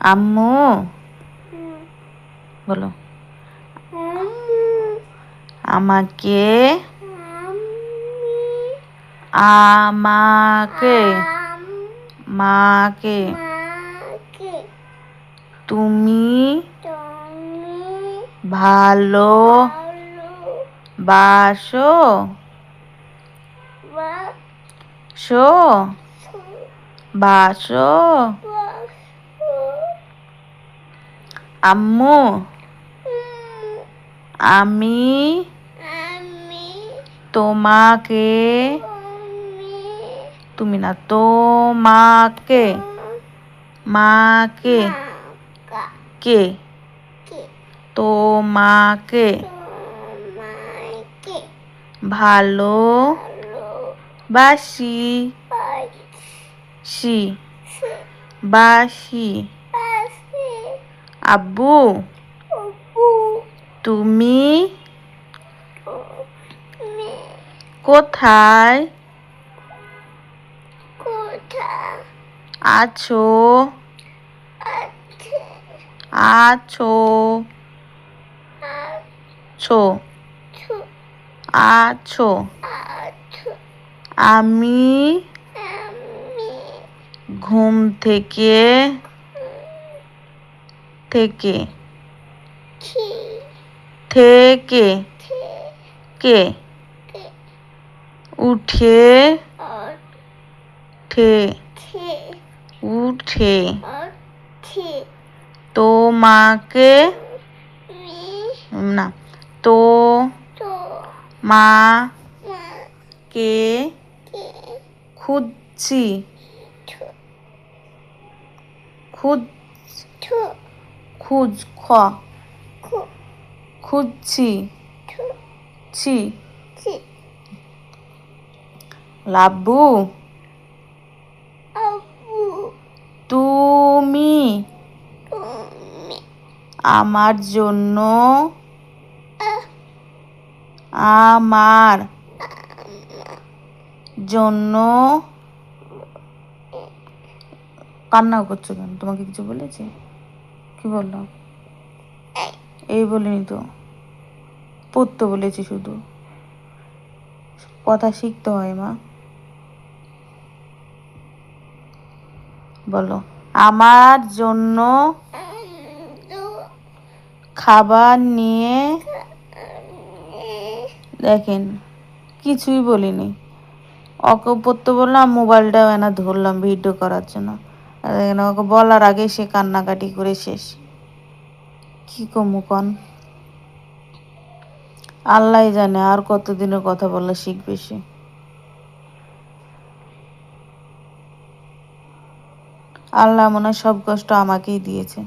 আম্মু। বলো। আমাকে। আমাকে। মাকে। তুমি। ভালো। বাসো। শো। বাসো। আম্মু। আমি তোমাকে তুমি না তোমাকে মাকে কে তোমাকে ভালো বাসি সি বাসি। আব্বু। তুমি? কোথায়? আছো? আছো। ছো। আছো। আমি ঘুম থেকে থেকে। থেকে। কে? উঠে। ঠে উঠে। তোমাকে না তো মা কে খুঁজছি। খুঁজ খুঁজ খ খুঁজছি। ছি। লাব্বু। তুমি। আমার জন্য। আমার জন্য। কান্না করছ কেন? তোমাকে কিছু বলেছে? কি বললাম? এই বলিনি তো। পড়তে বলেছি শুধু। কথা শিখতে হয়, মা। বলো, আমার জন্য খাবার নিয়ে দেখেন, কিছুই বলিনি। পড়তে বললাম, মোবাইলটাও এনা ধরলাম ভিডিও করার জন্য। ওকে বলার আগে সে কান্নাকাটি করে শেষ। কি কমু কন? আল্লাহ জানে আর কতদিনের কথা বলা শিখবে সে। আল্লাহ মনে সব কষ্ট আমাকেই দিয়েছে।